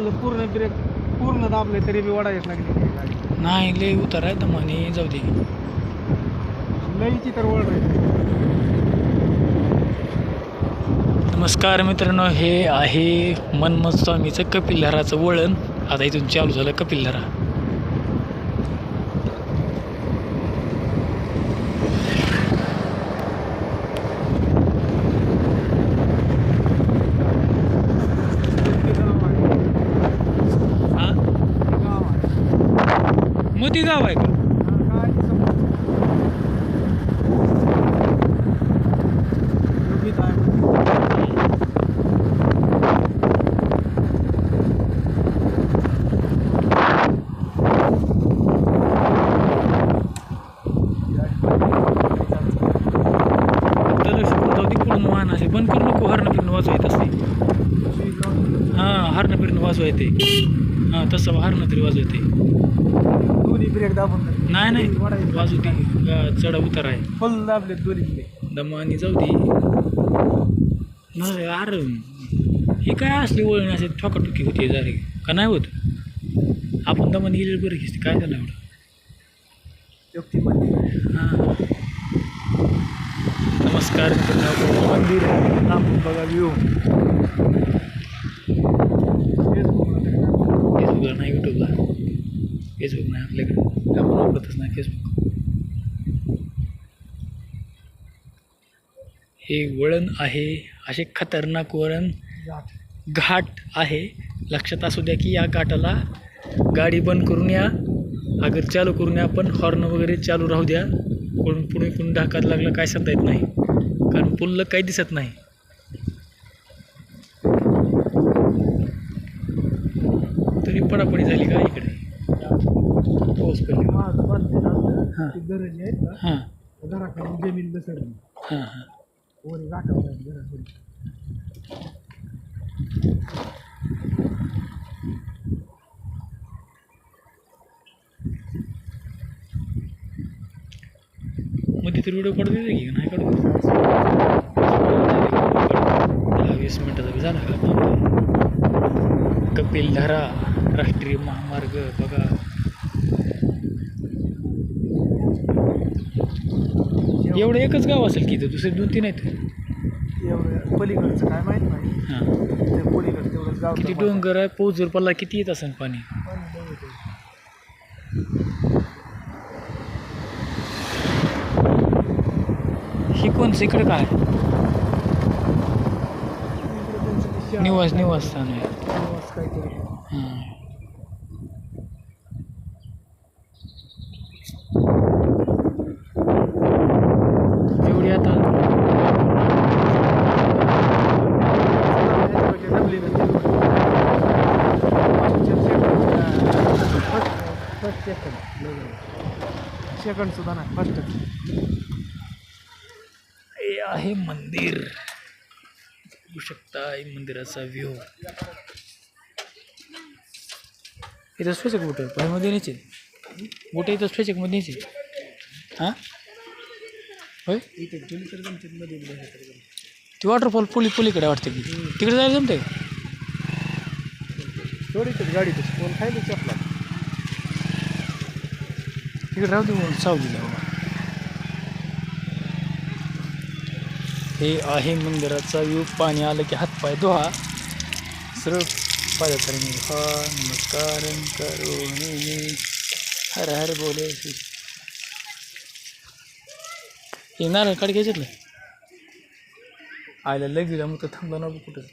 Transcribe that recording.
खाल्लं पूर्ण ब्रेक पूर्ण दाबले तरी बी वडायच लागली गाडी नाही लय उतार आहे दमाने जाऊ दे. लईची तर वड राहील नमस्कार मित्रांनो हे आहे मनमत स्वामीचं कपिलधाराचं वळण. आता इथून चालू झालं कपिलधारा हा मोती गाव आहे का? बंद करू नको हरण फिरणं वाजवायत असते हां हरण फिरणं वाजवायते हां तसं हरणं तरी वाजवा येते दोन्ही ब्रेक दाबून. नाही नाही. वाजू गा- चढा उतार आहे. फुल दाबले दोन्ही ब्रेक दमानी जाऊ दे. नाही अरे हे काय असली वळण असे ठोकाटुकी होती जरा का नाही होत? आपण दमानी गेलेलं बरं घेते काय झालं एवढं? हां. नमस्कार मंदिर आहे. बघा व्ह्यू फेसबुकला नाही यूट्यूबला फेसबुक नाही आपल्याकडे आपण वापरतच नाही फेसबुक हे वळण आहे असे खतरनाक वळण घाट आहे. लक्षात असू द्या की या घाटाला गाडी बंद करून या अगर चालू करून या पण हॉर्न वगैरे चालू राहू द्या. कोण पुढे कोण ढाकात लागलं काय सांगता येत नाही. कारण पुल्लं काही दिसत नाही. तरी पडापडी झाली का इकडे? पाऊस पडली हां. गरज आहेत ना हां. जमीन हां हां. वर मध्ये व्हिडिओ देते की? नाही काढू देते? दहा वीस मिनटाचा बी झाला का? कपिलधारा राष्ट्रीय महामार्ग बघा. एवढं एकच गाव असेल की इथं? दुसरे दोन तीन आहेत एवढं पलीकडचं काय माहीत नाही. हां. ते पलीकडचं तेवढंच गाव किती डोंगर आहे. पोचूर पल्ला किती येत असेल पाणी? ही कोणचं इकडं काय? निवास निवास स्थान आहे. निवास काहीतरी. हां एवढी आता सेकंड सुद्धा नाही. फर्स्ट हे आहे मंदिर. बघू शकता हे मंदिराचा व्ह्यू इथं स्वच्छक बोट पायमध्ये न्यायचे बोट इथं स्वच्छकमध्ये न्यायचे हां? होय? मध्ये ती वॉटरफॉल पुली पुलीकडे वाटते की. तिकडे जायला जमते का थोडीच गाडी कोण खायला चपला? तिकडे राहू दे म्हणून सावलीला हे आहे मंदिराचा व्यू पाणी आलं की हात पाय धुवा. सरळ पादचारी हा नमस्कार करोनी हर हर बोले हे नारळ काढ घ्यायच्यातलं आयला लगेच मग तर थांबला ना कुठं.